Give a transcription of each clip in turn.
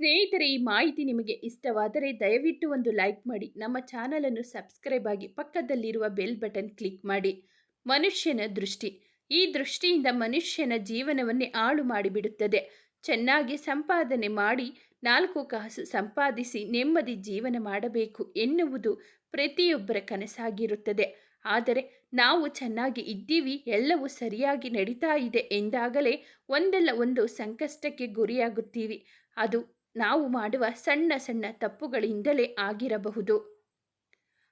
ಸ್ನೇಹಿತರೆ, ಈ ಮಾಹಿತಿ ನಿಮಗೆ ಇಷ್ಟವಾದರೆ ದಯವಿಟ್ಟು ಒಂದು ಲೈಕ್ ಮಾಡಿ, ನಮ್ಮ ಚಾನಲನ್ನು ಸಬ್ಸ್ಕ್ರೈಬ್ ಆಗಿ ಪಕ್ಕದಲ್ಲಿರುವ ಬೆಲ್ ಬಟನ್ ಕ್ಲಿಕ್ ಮಾಡಿ. ಮನುಷ್ಯನ ದೃಷ್ಟಿ. ಈ ದೃಷ್ಟಿಯಿಂದ ಮನುಷ್ಯನ ಜೀವನವನ್ನೇ ಹಾಳು ಮಾಡಿಬಿಡುತ್ತದೆ. ಚೆನ್ನಾಗಿ ಸಂಪಾದನೆ ಮಾಡಿ, ನಾಲ್ಕು ಕಾಸು ಸಂಪಾದಿಸಿ ನೆಮ್ಮದಿ ಜೀವನ ಮಾಡಬೇಕು ಎನ್ನುವುದು ಪ್ರತಿಯೊಬ್ಬರ ಕನಸಾಗಿರುತ್ತದೆ. ಆದರೆ, ನಾವು ಚೆನ್ನಾಗಿ ಇದ್ದೀವಿ, ಎಲ್ಲವೂ ಸರಿಯಾಗಿ ನಡೀತಾ ಇದೆ ಎಂದಾಗಲೇ ಒಂದಲ್ಲ ಒಂದು ಸಂಕಷ್ಟಕ್ಕೆ ಗುರಿಯಾಗುತ್ತೀವಿ. ಅದು ನಾವು ಮಾಡುವ ಸಣ್ಣ ಸಣ್ಣ ತಪ್ಪುಗಳಿಂದಲೇ ಆಗಿರಬಹುದು.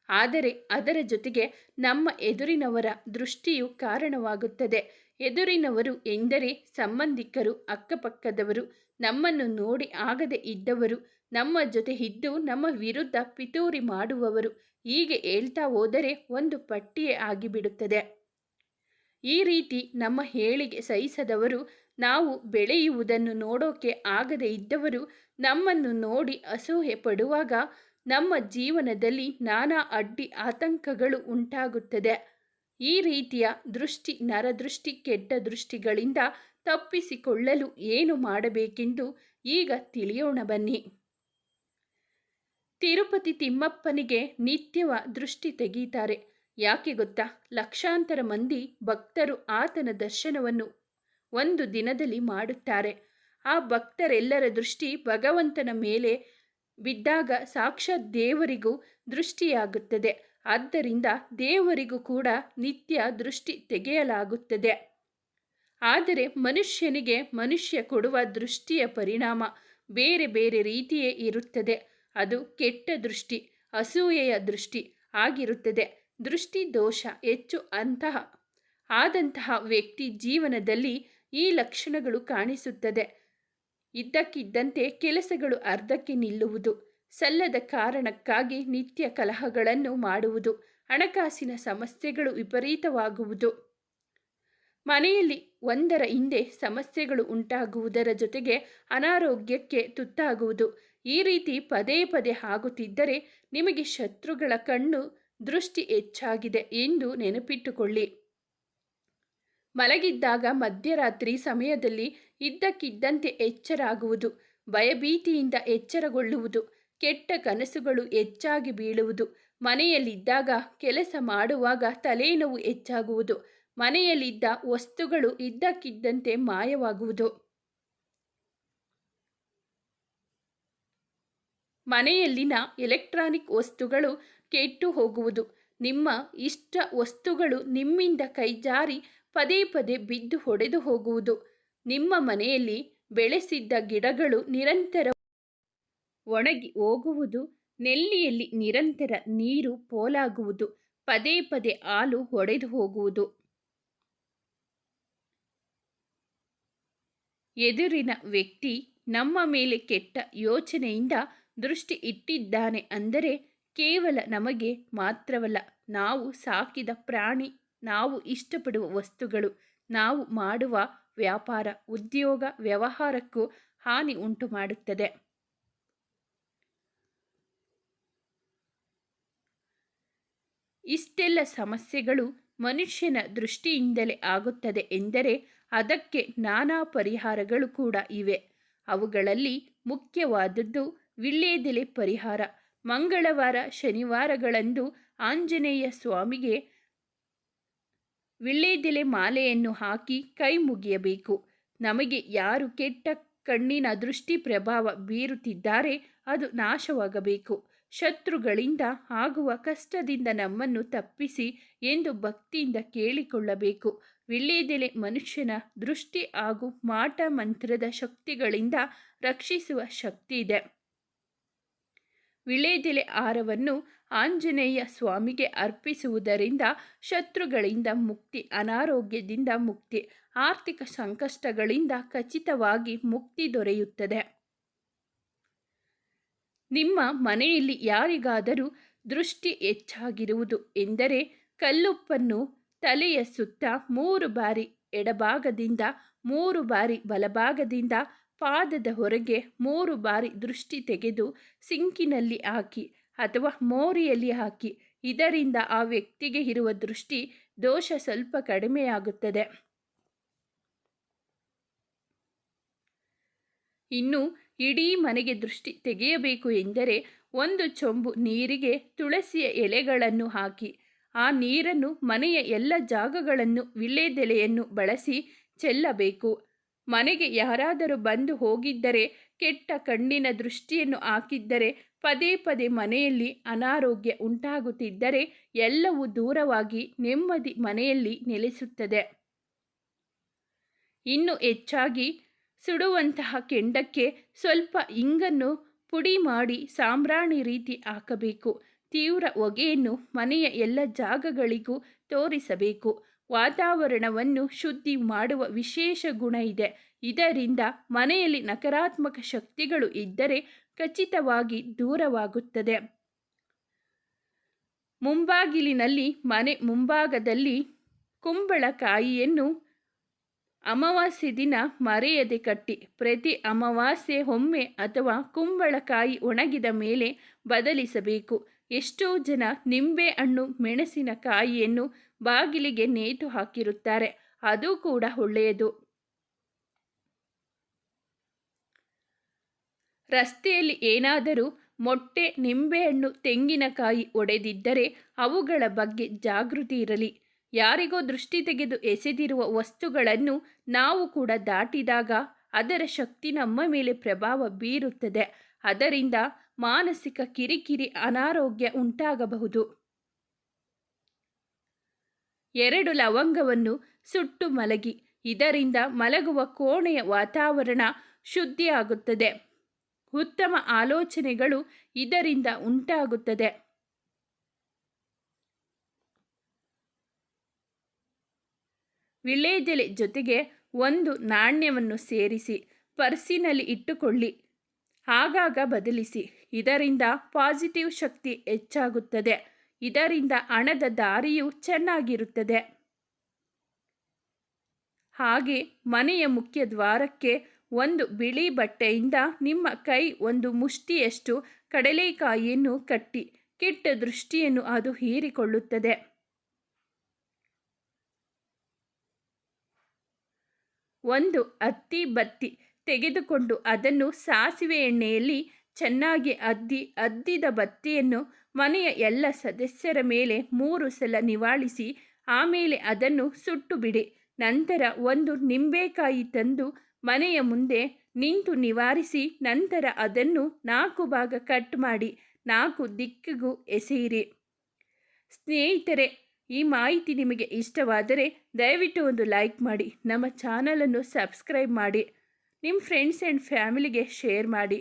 ಆದರೆ ಅದರ ಜೊತೆಗೆ ನಮ್ಮ ಎದುರಿನವರ ದೃಷ್ಟಿಯು ಕಾರಣವಾಗುತ್ತದೆ. ಎದುರಿನವರು ಎಂದರೆ ಸಂಬಂಧಿಕರು, ಅಕ್ಕಪಕ್ಕದವರು, ನಮ್ಮನ್ನು ನೋಡಿ ಆಗದೆ ಇದ್ದವರು, ನಮ್ಮ ಜೊತೆ ಇದ್ದು ನಮ್ಮ ವಿರುದ್ಧ ಪಿತೂರಿ ಮಾಡುವವರು, ಹೀಗೆ ಹೇಳ್ತಾ ಹೋದರೆ ಒಂದು ಪಟ್ಟಿಯೇ ಆಗಿಬಿಡುತ್ತದೆ. ಈ ರೀತಿ ನಮ್ಮ ಹೇಳಿಗೆ ಸಹಿಸದವರು ನಾವು ಬೆಳೆಯುವುದನ್ನು ನೋಡೋಕೆ ಆಗದೆ ಇದ್ದವರು ನಮ್ಮನ್ನು ನೋಡಿ ಅಸೂಹೆ ಪಡುವಾಗ ನಮ್ಮ ಜೀವನದಲ್ಲಿ ನಾನಾ ಅಡ್ಡಿ ಆತಂಕಗಳು ಉಂಟಾಗುತ್ತದೆ. ಈ ರೀತಿಯ ದೃಷ್ಟಿ, ನರದೃಷ್ಟಿ, ಕೆಟ್ಟ ದೃಷ್ಟಿಗಳಿಂದ ತಪ್ಪಿಸಿಕೊಳ್ಳಲು ಏನು ಮಾಡಬೇಕೆಂದು ಈಗ ತಿಳಿಯೋಣ ಬನ್ನಿ. ತಿರುಪತಿ ತಿಮ್ಮಪ್ಪನಿಗೆ ನಿತ್ಯವ ದೃಷ್ಟಿ ತೆಗೀತಾರೆ. ಯಾಕೆ ಗೊತ್ತಾ? ಲಕ್ಷಾಂತರ ಮಂದಿ ಭಕ್ತರು ಆತನ ದರ್ಶನವನ್ನು ಒಂದು ದಿನದಲ್ಲಿ ಮಾಡುತ್ತಾರೆ. ಆ ಭಕ್ತರೆಲ್ಲರ ದೃಷ್ಟಿ ಭಗವಂತನ ಮೇಲೆ ಬಿದ್ದಾಗ ಸಾಕ್ಷಾತ್ ದೇವರಿಗೂ ದೃಷ್ಟಿಯಾಗುತ್ತದೆ. ಆದ್ದರಿಂದ ದೇವರಿಗೂ ಕೂಡ ನಿತ್ಯ ದೃಷ್ಟಿ ತೆಗೆಯಲಾಗುತ್ತದೆ. ಆದರೆ ಮನುಷ್ಯನಿಗೆ ಮನುಷ್ಯ ಕೊಡುವ ದೃಷ್ಟಿಯ ಪರಿಣಾಮ ಬೇರೆ ಬೇರೆ ರೀತಿಯೇ ಇರುತ್ತದೆ. ಅದು ಕೆಟ್ಟ ದೃಷ್ಟಿ, ಅಸೂಯೆಯ ದೃಷ್ಟಿ ಆಗಿರುತ್ತದೆ. ದೃಷ್ಟಿ ದೋಷ ಹೆಚ್ಚು ಅಂತಹ, ಆದಂತಹ ವ್ಯಕ್ತಿ ಜೀವನದಲ್ಲಿ ಈ ಲಕ್ಷಣಗಳು ಕಾಣಿಸುತ್ತದೆ. ಇದ್ದಕ್ಕಿದ್ದಂತೆ ಕೆಲಸಗಳು ಅರ್ಧಕ್ಕೆ ನಿಲ್ಲುವುದು, ಸಲ್ಲದ ಕಾರಣಕ್ಕಾಗಿ ನಿತ್ಯ ಕಲಹಗಳನ್ನು ಮಾಡುವುದು, ಹಣಕಾಸಿನ ಸಮಸ್ಯೆಗಳು ವಿಪರೀತವಾಗುವುದು. ಮನೆಯಲ್ಲಿ ಒಂದರ ಹಿಂದೆ ಸಮಸ್ಯೆಗಳು ಉಂಟಾಗುವುದರ ಜೊತೆಗೆ ಅನಾರೋಗ್ಯಕ್ಕೆ ತುತ್ತಾಗುವುದು. ಈ ರೀತಿ ಪದೇ ಪದೇ ಆಗುತ್ತಿದ್ದರೆ ನಿಮಗೆ ಶತ್ರುಗಳ ಕಣ್ಣು ದೃಷ್ಟಿ ಹೆಚ್ಚಾಗಿದೆ ಎಂದು ನೆನಪಿಟ್ಟುಕೊಳ್ಳಿ. ಮಲಗಿದ್ದಾಗ ಮಧ್ಯರಾತ್ರಿ ಸಮಯದಲ್ಲಿ ಇದ್ದಕ್ಕಿದ್ದಂತೆ ಎಚ್ಚರಾಗುವುದು, ಭಯಭೀತಿಯಿಂದ ಎಚ್ಚರಗೊಳ್ಳುವುದು, ಕೆಟ್ಟ ಕನಸುಗಳು ಹೆಚ್ಚಾಗಿ ಬೀಳುವುದು, ಮನೆಯಲ್ಲಿದ್ದಾಗ ಕೆಲಸ ಮಾಡುವಾಗ ತಲೆನೋವು ಹೆಚ್ಚಾಗುವುದು, ಮನೆಯಲ್ಲಿದ್ದ ವಸ್ತುಗಳು ಇದ್ದಕ್ಕಿದ್ದಂತೆ ಮಾಯವಾಗುವುದು. ಮನೆಯಲ್ಲಿನ ಎಲೆಕ್ಟ್ರಾನಿಕ್ ವಸ್ತುಗಳು ಕೆಟ್ಟು ಹೋಗುವುದು, ನಿಮ್ಮ ಇಷ್ಟ ವಸ್ತುಗಳು ನಿಮ್ಮಿಂದ ಕೈಜಾರಿ ಪದೇ ಪದೇ ಬಿದ್ದು ಹೊಡೆದು ಹೋಗುವುದು. ನಿಮ್ಮ ಮನೆಯಲ್ಲಿ ಬೆಳೆಸಿದ್ದ ಗಿಡಗಳು ನಿರಂತರ ಒಣಗಿ ಹೋಗುವುದು. ನೆಲ್ಲಿಯಲ್ಲಿ ನಿರಂತರ ನೀರು ಪೋಲಾಗುವುದು. ಪದೇ ಪದೇ ಹಾಲು ಒಡೆದು ಹೋಗುವುದು. ಎದುರಿನ ವ್ಯಕ್ತಿ ನಮ್ಮ ಮೇಲೆ ಕೆಟ್ಟ ಯೋಚನೆಯಿಂದ ದೃಷ್ಟಿ ಇಟ್ಟಿದ್ದಾನೆ ಅಂದರೆ ಕೇವಲ ನಮಗೆ ಮಾತ್ರವಲ್ಲ, ನಾವು ಸಾಕಿದ ಪ್ರಾಣಿ ನಾವು ಇಷ್ಟಪಡುವ ವಸ್ತುಗಳು, ನಾವು ಮಾಡುವ ವ್ಯಾಪಾರ, ಉದ್ಯೋಗ ವ್ಯವಹಾರಕ್ಕೂ ಹಾನಿ ಉಂಟು ಮಾಡುತ್ತದೆ ಇಷ್ಟೆಲ್ಲ ಸಮಸ್ಯೆಗಳು ಮನುಷ್ಯನ ದೃಷ್ಟಿಯಿಂದಲೇ ಆಗುತ್ತದೆ ಎಂದರೆ ಅದಕ್ಕೆ ನಾನಾ ಪರಿಹಾರಗಳು ಕೂಡ ಇವೆ. ಅವುಗಳಲ್ಲಿ ಮುಖ್ಯವಾದದ್ದು ವಿಳ್ಳೆದೆಲೆ ಪರಿಹಾರ. ಮಂಗಳವಾರ, ಶನಿವಾರಗಳಂದು ಆಂಜನೇಯ ಸ್ವಾಮಿಗೆ ವಿಳ್ಯೆದೆಲೆ ಮಾಲೆಯನ್ನು ಹಾಕಿ ಕೈ ಮುಗಿಯಬೇಕು. ನಮಗೆ ಯಾರು ಕೆಟ್ಟ ಕಣ್ಣಿನ ದೃಷ್ಟಿ ಪ್ರಭಾವ ಬೀರುತ್ತಿದ್ದಾರೆ ಅದು ನಾಶವಾಗಬೇಕು. ಶತ್ರುಗಳಿಂದ ಆಗುವ ಕಷ್ಟದಿಂದ ನಮ್ಮನ್ನು ತಪ್ಪಿಸಿ ಎಂದು ಭಕ್ತಿಯಿಂದ ಕೇಳಿಕೊಳ್ಳಬೇಕು. ವಿಳ್ಳೆದೆಲೆ ಮನುಷ್ಯನ ದೃಷ್ಟಿ ಹಾಗೂ ಮಾಟ ಮಂತ್ರದ ಶಕ್ತಿಗಳಿಂದ ರಕ್ಷಿಸುವ ಶಕ್ತಿ ಇದೆ. ವಿಳೆದೆಲೆ ಆರವನ್ನು ಆಂಜನೇಯ ಸ್ವಾಮಿಗೆ ಅರ್ಪಿಸುವುದರಿಂದ ಶತ್ರುಗಳಿಂದ ಮುಕ್ತಿ, ಅನಾರೋಗ್ಯದಿಂದ ಮುಕ್ತಿ, ಆರ್ಥಿಕ ಸಂಕಷ್ಟಗಳಿಂದ ಖಚಿತವಾಗಿ ಮುಕ್ತಿ ದೊರೆಯುತ್ತದೆ. ನಿಮ್ಮ ಮನೆಯಲ್ಲಿ ಯಾರಿಗಾದರೂ ದೃಷ್ಟಿ ಹೆಚ್ಚಾಗಿರುವುದು ಎಂದರೆ ಕಲ್ಲುಪ್ಪನ್ನು ತಲೆಯ ಸುತ್ತ ಮೂರು ಬಾರಿ ಎಡಭಾಗದಿಂದ, ಮೂರು ಬಾರಿ ಬಲಭಾಗದಿಂದ ಪಾದದ ಹೊರಗೆ ಮೂರು ಬಾರಿ ದೃಷ್ಟಿ ತೆಗೆದು ಸಿಂಕಿನಲ್ಲಿ ಹಾಕಿ ಅಥವಾ ಮೋರಿಯಲ್ಲಿ ಹಾಕಿ. ಇದರಿಂದ ಆ ವ್ಯಕ್ತಿಗೆ ಇರುವ ದೃಷ್ಟಿ ದೋಷ ಸ್ವಲ್ಪ ಕಡಿಮೆಯಾಗುತ್ತದೆ. ಇನ್ನು ಇಡೀ ಮನೆಗೆ ದೃಷ್ಟಿ ತೆಗೆಯಬೇಕು ಎಂದರೆ ಒಂದು ಚೊಂಬು ನೀರಿಗೆ ತುಳಸಿಯ ಎಲೆಗಳನ್ನು ಹಾಕಿ. ಆ ನೀರನ್ನು ಮನೆಯ ಎಲ್ಲ ಜಾಗಗಳನ್ನು, ವಿಳ್ಳೆದೆಲೆಯನ್ನು ಬಳಸಿ ಚೆಲ್ಲಬೇಕು. ಮನೆಗೆ ಯಾರಾದರೂ ಬಂದು ಹೋಗಿದ್ದರೆ ಕೆಟ್ಟ ಕಣ್ಣಿನ ದೃಷ್ಟಿಯನ್ನು ಹಾಕಿದ್ದರೆ ಪದೇ ಪದೇ ಮನೆಯಲ್ಲಿ ಅನಾರೋಗ್ಯ ಉಂಟಾಗುತ್ತಿದ್ದರೆ ಎಲ್ಲವೂ ದೂರವಾಗಿ ನೆಮ್ಮದಿ ಮನೆಯಲ್ಲಿ ನೆಲೆಸುತ್ತದೆ. ಇನ್ನು ಹೆಚ್ಚಾಗಿ ಸುಡುವಂತಹ ಕೆಂಡಕ್ಕೆ ಸ್ವಲ್ಪ ಇಂಗನ್ನು ಪುಡಿ ಮಾಡಿ ಸಾಂಬ್ರಾಣಿ ರೀತಿ ಹಾಕಬೇಕು. ತೀವ್ರ ಹೊಗೆಯನ್ನು ಮನೆಯ ಎಲ್ಲ ಜಾಗಗಳಿಗೂ ತೋರಿಸಬೇಕು. ವಾತಾವರಣವನ್ನು ಶುದ್ಧಿ ಮಾಡುವ ವಿಶೇಷ ಗುಣ ಇದೆ. ಇದರಿಂದ ಮನೆಯಲ್ಲಿ ನಕಾರಾತ್ಮಕ ಶಕ್ತಿಗಳು ಇದ್ದರೆ ಖಚಿತವಾಗಿ ದೂರವಾಗುತ್ತದೆ. ಮುಂಬಾಗಿಲಿನಲ್ಲಿ ಮನೆ ಮುಂಭಾಗದಲ್ಲಿ ಕುಂಬಳಕಾಯಿಯನ್ನು ಅಮಾವಾಸ್ಯೆ ದಿನ ಮರೆಯದೆ ಕಟ್ಟಿ. ಪ್ರತಿ ಅಮಾವಾಸ್ಯೆ, ಒಮ್ಮೆ ಅಥವಾ ಕುಂಬಳಕಾಯಿ ಒಣಗಿದ ಮೇಲೆ ಬದಲಿಸಬೇಕು. ಎಷ್ಟೋ ಜನ ನಿಂಬೆ ಹಣ್ಣು ಮೆಣಸಿನಕಾಯಿಯನ್ನು ಬಾಗಿಲಿಗೆ ನೇತು ಹಾಕಿರುತ್ತಾರೆ. ಅದು ಕೂಡ ಒಳ್ಳೆಯದು. ರಸ್ತೆಯಲ್ಲಿ ಏನಾದರೂ ಮೊಟ್ಟೆ ನಿಂಬೆಹಣ್ಣು ತೆಂಗಿನಕಾಯಿ ಒಡೆದಿದ್ದರೆ ಅವುಗಳ ಬಗ್ಗೆ ಜಾಗೃತಿ ಇರಲಿ. ಯಾರಿಗೋ ದೃಷ್ಟಿ ತೆಗೆದು ಎಸೆದಿರುವ ವಸ್ತುಗಳನ್ನು ನಾವು ಕೂಡ ದಾಟಿದಾಗ ಅದರ ಶಕ್ತಿ ನಮ್ಮ ಮೇಲೆ ಪ್ರಭಾವ ಬೀರುತ್ತದೆ. ಅದರಿಂದ ಮಾನಸಿಕ ಕಿರಿಕಿರಿ ಅನಾರೋಗ್ಯ ಉಂಟಾಗಬಹುದು. ಎರಡು ಲವಂಗವನ್ನು ಸುಟ್ಟು ಮಲಗಿ, ಇದರಿಂದ ಮಲಗುವ ಕೋಣೆಯ ವಾತಾವರಣ ಶುದ್ಧಿಯಾಗುತ್ತದೆ. ಉತ್ತಮ ಆಲೋಚನೆಗಳು ಇದರಿಂದ ಉಂಟಾಗುತ್ತದೆ. ವಿಳ್ಳೆದೆಲೆ ಜೊತೆಗೆ ಒಂದು ನಾಣ್ಯವನ್ನು ಸೇರಿಸಿ, ಪರ್ಸಿನಲ್ಲಿ ಇಟ್ಟುಕೊಳ್ಳಿ, ಆಗಾಗ ಬದಲಿಸಿ. ಇದರಿಂದ ಪಾಸಿಟಿವ್ ಶಕ್ತಿ ಹೆಚ್ಚಾಗುತ್ತದೆ. ಇದರಿಂದ ಹಣದ ದಾರಿಯು ಚೆನ್ನಾಗಿರುತ್ತದೆ. ಹಾಗೆ ಮನೆಯ ಮುಖ್ಯ ದ್ವಾರಕ್ಕೆ ಒಂದು ಬಿಳಿ ಬಟ್ಟೆಯಿಂದ ನಿಮ್ಮ ಕೈ ಒಂದು ಮುಷ್ಟಿಯಷ್ಟು ಕಡಲೆಕಾಯಿಯನ್ನು ಕಟ್ಟಿ, ಕೆಟ್ಟ ದೃಷ್ಟಿಯನ್ನು ಅದು ಹೀರಿಕೊಳ್ಳುತ್ತದೆ. ಒಂದು ಅತ್ತಿ ಬತ್ತಿ ತೆಗೆದುಕೊಂಡು ಅದನ್ನು ಸಾಸಿವೆ ಎಣ್ಣೆಯಲ್ಲಿ ಚೆನ್ನಾಗಿ ಅದ್ದಿ, ಅದ್ದಿದ ಬತ್ತಿಯನ್ನು ಮನೆಯ ಎಲ್ಲ ಸದಸ್ಯರ ಮೇಲೆ ಮೂರು ಸಲ ನಿವಾಳಿಸಿ, ಆಮೇಲೆ ಅದನ್ನು ಸುಟ್ಟು ಬಿಡಿ ನಂತರ ಒಂದು ನಿಂಬೆಕಾಯಿ ತಂದು ಮನೆಯ ಮುಂದೆ ನಿಂತು ನಿವಾರಿಸಿ, ನಂತರ ಅದನ್ನು ನಾಲ್ಕು ಭಾಗ ಕಟ್ ಮಾಡಿ, ನಾಲ್ಕು ದಿಕ್ಕಿಗೂ ಎಸೆಯಿರಿ. ಸ್ನೇಹಿತರೆ, ಈ ಮಾಹಿತಿ ನಿಮಗೆ ಇಷ್ಟವಾದರೆ ದಯವಿಟ್ಟು ಒಂದು ಲೈಕ್ ಮಾಡಿ, ನಮ್ಮ ಚಾನಲನ್ನು ಸಬ್ಸ್ಕ್ರೈಬ್ ಮಾಡಿ, ನಿಮ್ಮ ಫ್ರೆಂಡ್ಸ್ ಆ್ಯಂಡ್ ಫ್ಯಾಮಿಲಿಗೆ ಶೇರ್ ಮಾಡಿ.